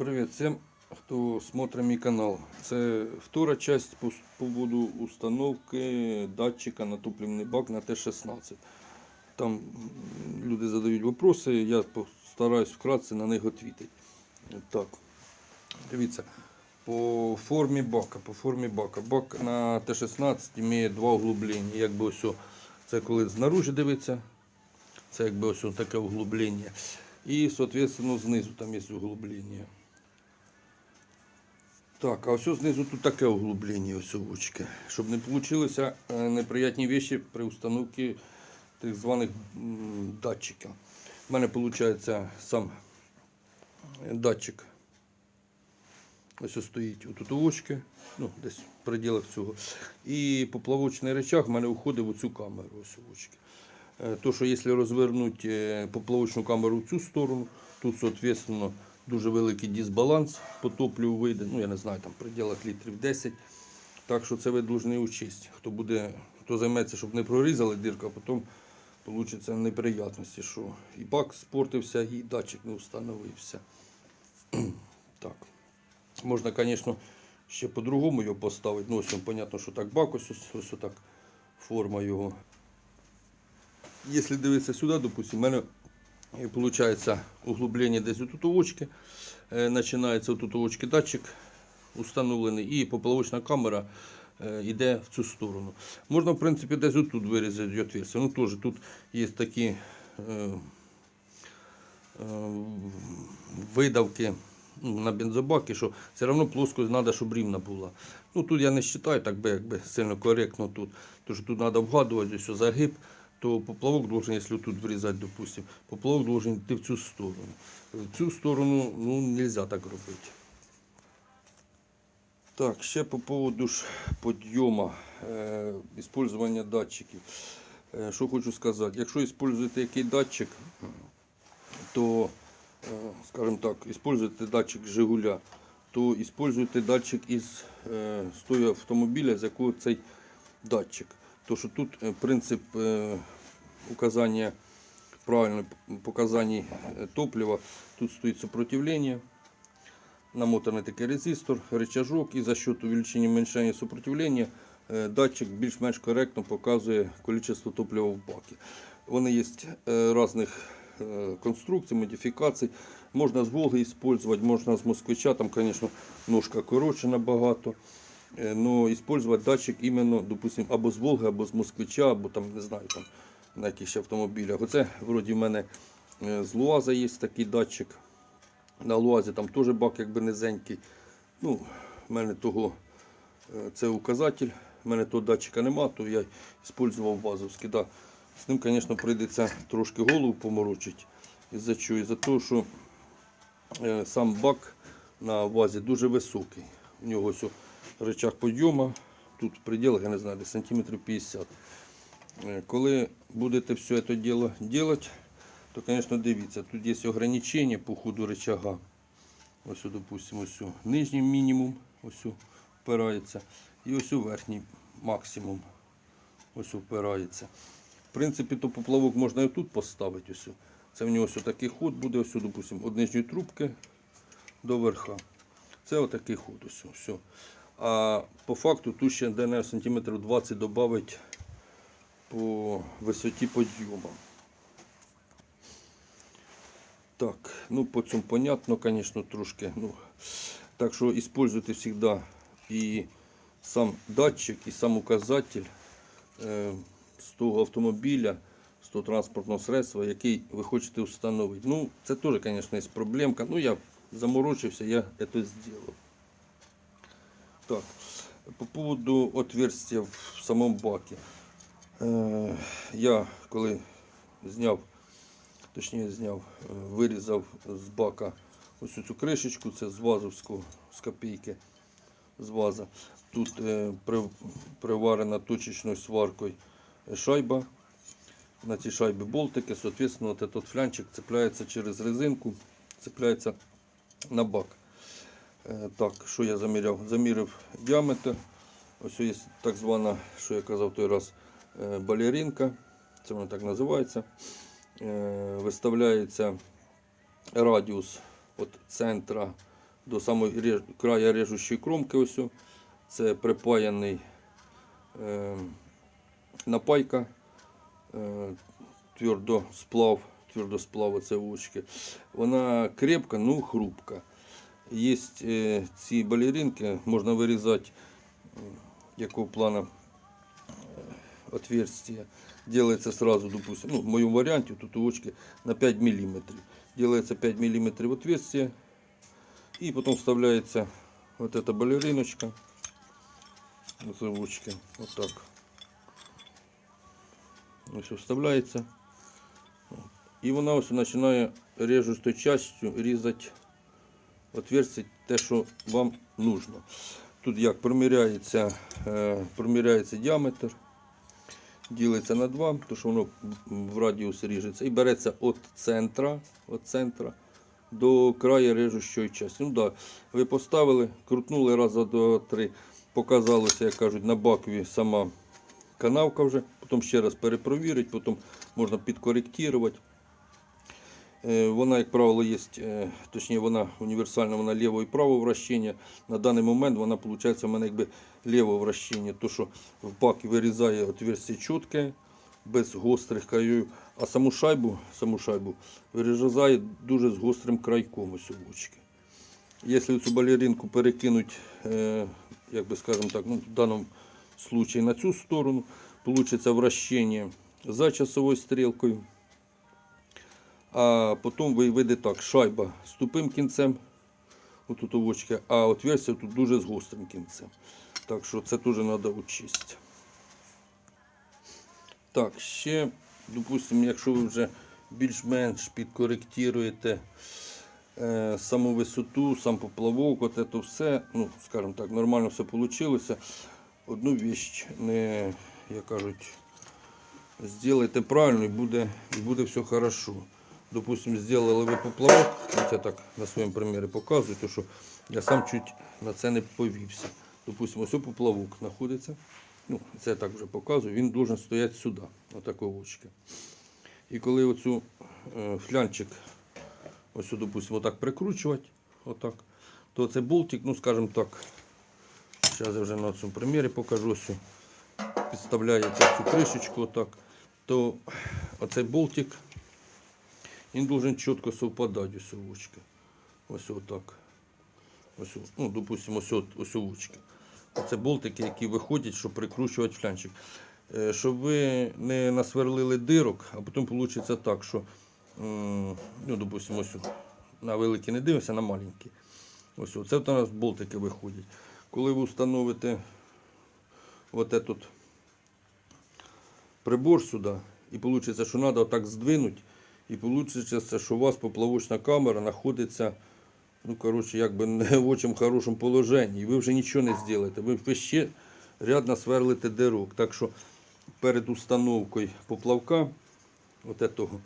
Привіт всім, хто смотрить мій канал. Це втора часть по поводу установки датчика на топливний бак на Т-16. Там люди задають вопроси, я постараюсь вкратце на них відповідати. Так, дивіться, по формі бака, по формі бака. Бак на Т-16 має два углублення. Якби ось, це коли знаружи дивиться, це якби ось таке углублення. І, соответственно, знизу там є углублення. Так, а ось знизу тут таке углублення, ось овочки. Щоб не вийшло неприятні речі при установці так званих датчиків. У мене виходить сам датчик. Ось ось стоїть отут овочки, ну, десь в пределах цього. І поплавочний речах в мене входить в цю камеру. Ось овочки. Е, То, що якщо розвернути е, поплавочну камеру в цю сторону, тут, соответственно, дуже великий дисбаланс по топливу вийде. Ну, я не знаю, там в пределах літрів 10. Так що це ви повинні учесть. Хто буде, хто займеться, щоб не прорізали дирку, а потім получиться неприятності, що і бак спортився, і датчик не встановився. так. Можна, звісно, ще по-другому його поставити. Ну, ось, понятно, що так бак, ось, ось, ось так форма його. Если дивитися сюди, допустим, у мене виходить углублення десь тут овочки. Е, Починається тут овочки датчик установлений і поплавочна камера е, йде в цю сторону. Можна, в принципі, десь тут вирізати отверстие. Ну, теж тут є такі е, е, видавки ну, на бензобаки, що все одно плоскость треба, щоб рівна була. Ну, тут я не вважаю так би, якби сильно коректно тут. Тому що тут треба вгадувати ось загиб, то поплавок должен, якщо тут врізати, допустим, поплавок должен йти в цю сторону. В цю сторону ну, не можна так робити. Так, ще по поводу ж підйому, е, использування датчиків. Е, що хочу сказати, якщо використовуєте який датчик, то, е, скажімо так, используєте датчик Жигуля, то используйте датчик із е, з того автомобіля, з якого цей датчик. То що тут е, принцип е, указання правильно показань е, топлива, тут стоїть сопротивлення, намотаний такий резистор, рычажок, і за счет увеличення уменьшення сопротивлення датчик більш-менш коректно показує кількість топлива в бакі. Вони є різних конструкцій, модифікацій. Можна з Волги використовувати, можна з москвича, там, звісно, ножка коротше набагато. Е, Но использовать датчик іменно, допустим, або з Волги, або з москвича, або там, не знаю, там, на якихось автомобілях. Оце вроді в мене е, з Луаза є такий датчик. На Луазі там теж бак якби низенький. Ну, в мене того е, це указатель. У мене того датчика нема, то я використовував базовський. Да. З ним, звісно, прийдеться трошки голову поморочити. Із-за чого? Із-за того, що сам бак на вазі дуже високий. У нього о рычаг підйому, тут пределах, я не знаю, десь сантиметрів 50. Е, Коли будете все це діло робити, то, звісно, дивіться, тут є ограничення по ходу рычага. Ось, допустимо, ось нижній мінімум ось впирається. І ось верхній максимум ось впирається. В принципі, то поплавок можна і тут поставити. Ось. Це в нього ось такий ход буде, ось, допустимо, від нижньої трубки до верха. Це отакий ход. Ось, все. А по факту тут ще ДНР сантиметрів 20 додавить по висоті підйому. Так, ну по цьому понятно, конечно, трошки. Ну, так що используйте всегда і сам датчик, і сам указатель е, з того автомобіля, з того транспортного средства, який ви хочете встановити. Ну, це теж, звісно, є проблемка. Ну, я заморочився, я це зробив. Так, по поводу отверстия в самому баке. Е, я коли зняв, точніше зняв, е, вирізав з бака ось цю кришечку, це з вазовського, з копійки, з ваза. Тут е, приварена точечною сваркою шайба. На цій шайбі болтики, соответственно, этот флянчик цепляється через резинку, цепляється на бак. Е, Так, що я заміряв? Замірив діаметр. Ось є так звана, що я казав той раз, е, балеринка. Це вона так називається. Е, Виставляється радіус від центра до самої краю режущої кромки. Ось. Це припаяний напайка, твердосплав, твердосплав оце вучки. Вона крепка, ну хрупка. Є е, ці балеринки, можна вирізати м, якого плана э, отверстие. Делается сразу, допустим, ну, в моем варианте тут очки на 5 миллиметров. Делается 5 миллиметров отверстие. И потом вставляется вот эта балериночка. Заводчики. Вот так. Ось вставляється. І вона ось починає режущою частю різати отверстие те, що вам нужно. Тут як проміряється, е, проміряється діаметр, ділиться на 2, тому що воно в радіус ріжеться. І береться від центра, від центра до краю режущої частини. Ну, да, ви поставили, крутнули раз, два, три, показалося, як кажуть, на бакові сама канавка вже, потім ще раз перепровірити, потім можна підкоректувати. Е, Вона, як правило, є, е, точніше, вона універсальна, вона ліво і право вращення. На даний момент вона, виходить, у мене якби ліво вращення, то що в бакі вирізає отверстие чітке, без гострих країв, а саму шайбу, саму шайбу вирізає дуже з гострим крайком ось у вучки. Якщо цю балеринку перекинуть, е, як би скажемо так, ну, в даному случае на цю сторону, получится вращение за часовою стрілкою. А потім ви вийде так, шайба з тупим кінцем, отут овочки, а отверстие тут дуже з гострим кінцем. Так що це теж треба учесть. Так, ще, допустимо, якщо ви вже більш-менш підкоректуєте е, саму висоту, сам поплавок, от це все, ну, скажімо так, нормально все вийшло. Одну віч не, як кажуть, сделайте правильно і буде, буде все хорошо. Допустим, сделали ви поплавок, я так на своєму примірі показую, то що я сам чуть на це не повівся. Допустим, ось поплавок знаходиться. Ну, це так вже показую, він должен стояти сюди, отакої очки. І коли оцю е, флянчик, ось, допустим, отак прикручувати, отак, то цей болтик, ну скажімо так, зараз я вже на цьому примірі покажу, ось, підставляєте цю кришечку отак, то оцей болтик, він должен чітко совпадати ось у вучки. Ось отак. Ось, ну, допустимо, ось, ось у вучки. Це болтики, які виходять, щоб прикручувати флянчик. Е, Щоб ви не насверлили дирок, а потім вийде так, що, ну, допустимо, ось на великі не дивимося, на маленькі. Ось це у нас болтики виходять. Коли ви встановите от этот прибор сюди, і вийде, що треба отак здвинути, і вийде, що у вас поплавочна камера знаходиться ну, коротше, якби не в очень хорошому положенні. І ви вже нічого не зробите. Ви, ви ще рядно сверлите дирок. Так що перед установкою поплавка, от этого,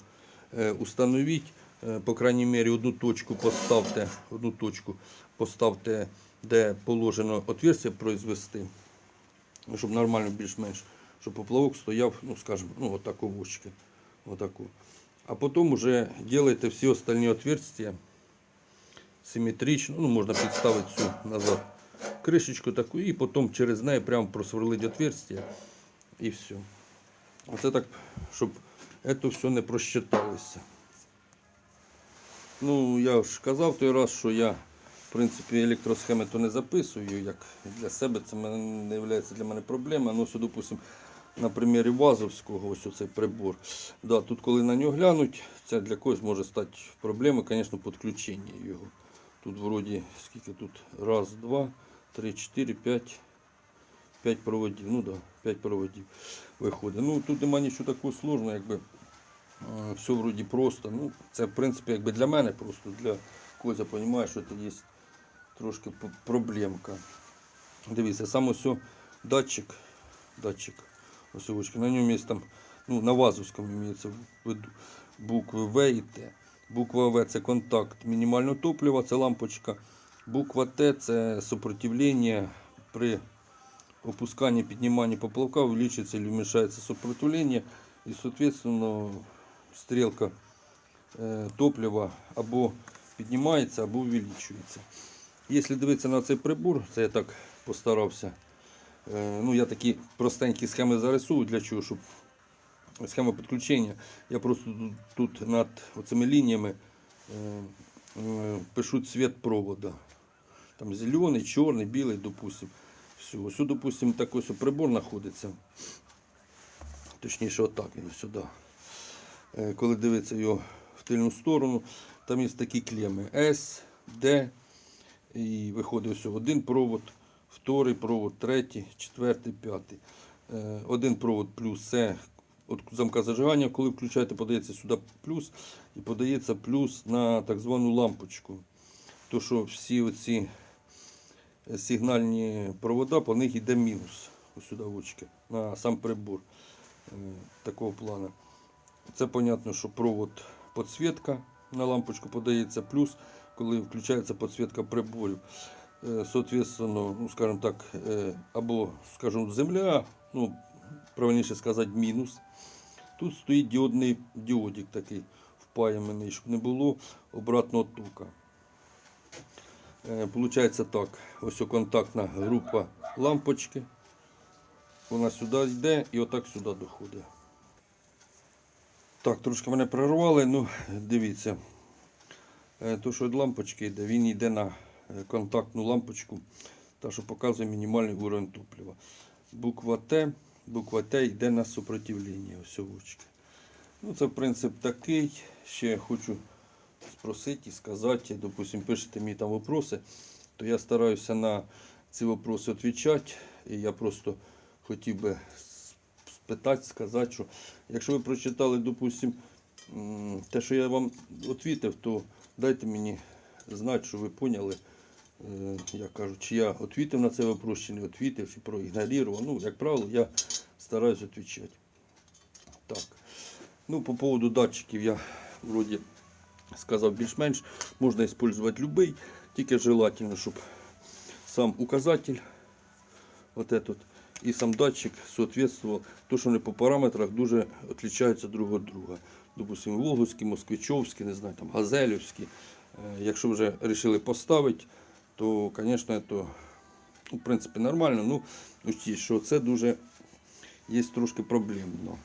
е, установіть, е, по крайній мірі, одну точку поставте, одну точку поставте, де положено отверстие произвести, ну, щоб нормально більш-менш, щоб поплавок стояв, ну, скажімо, ну, отак у вочки. Отаку. А потім вже делайте всі остальні отверстия симметрично, ну, можна підставити цю назад кришечку таку і потім через неї прямо просверлити отверстие і все. Оце так, щоб це все не просчиталося. Ну, я ж казав той раз, що я, в принципі, електросхеми то не записую, як для себе це не є для мене проблема. Ну, допустим, на примірі Вазовського, ось оцей прибор. Да, тут, коли на нього глянуть, це для когось може стати проблемою, звісно, підключення його. Тут вроді скільки тут? Раз, два, три, чотири, п'ять. П'ять проводів. Ну да, п'ять проводів виходить. Ну тут немає нічого такого сложного, якби е, все вроді просто. Ну, це в принципі якби для мене просто, для когось я розумію, що це є трошки проблемка. Дивіться, сам ось датчик, датчик, ось очки, на ньому є там, ну, на вазовському імеється в виду букви В і Т. Буква В це контакт мінімального топлива, це лампочка. Буква Т це сопротивлення при опусканні, підніманні поплавка, увеличується или уменьшається сопротивлення і, соответственно, стрілка е, топлива або піднімається, або увеличується. Якщо дивитися на цей прибор, це я так постарався. Е, Ну, я такі простенькі схеми зарисую для чого, щоб схема підключення. Я просто тут, над оцими лініями е, е, пишу цвет провода. Там зелений, чорний, білий, допустим. Все. Ось, допустим, так ось прибор знаходиться. Точніше, отак він сюди. Коли дивитися його в тильну сторону, там є такі клеми S, D. І виходить ось один провод, вторий провод, третій, четвертий, п'ятий. Е, Один провод плюс це от замка зажигання, коли включаєте, подається сюди плюс і подається плюс на так звану лампочку. То що всі оці сигнальні провода, по них йде мінус. Ось сюди в очки, на сам прибор е, такого плану. Це понятно, що провод підсвітка на лампочку подається, плюс коли включається підсвітка приборів. Е, Соответственно, ну, скажімо так, е, або, скажімо, земля, ну, правильніше сказати, мінус. Тут стоїть діодний діодик такий впаяний, щоб не було обратного тока. Е, Получається так, ось контактна група лампочки. Вона сюди йде і отак сюди доходить. Так, трошки мене прорвали, ну дивіться. То, що від лампочки йде, він йде на контактну лампочку, та що показує мінімальний уровень топлива. Буква Т, буква Т йде на супротивлення ось очки. Ну, це принцип такий. Ще хочу спросити і сказати, допустим, пишете мені там вопроси, то я стараюся на ці вопроси відповідати. І я просто хотів би спитати, сказати, що якщо ви прочитали, допустим, м, те, що я вам відповів, то дайте мені знати, що ви поняли, як кажуть, чи я відповів на цей вопрос, чи не відповів, чи проігнорував. Ну, як правило, я стараюсь відповідати. Так. Ну, по поводу датчиків я вроді сказав більш-менш. Можна використовувати будь-який, тільки желательно, щоб сам указатель, вот этот, і сам датчик соответствував. То, що вони по параметрах дуже відрізняються друг від друга. Допустимо, Волговський, Москвичовський, не знаю, там, Газелівський. Е, Якщо вже вирішили поставити, то, звісно, це, ну, в принципі, нормально. Ну, що це дуже є трошки проблемно.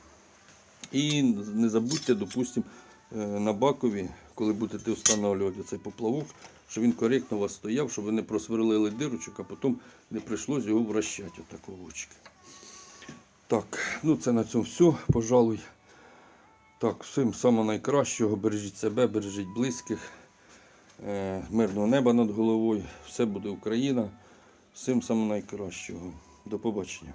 І не забудьте, допустим, е, на бакові, коли будете встановлювати цей поплавок, щоб він коректно у вас стояв, щоб ви не просверлили дирочок, а потім не прийшлось його вращати отакого очки. Так, ну це на цьому все, пожалуй. Так, всім найкращого. Бережіть себе, бережіть близьких, мирного неба над головою. Все буде Україна. Всім самого найкращого. До побачення.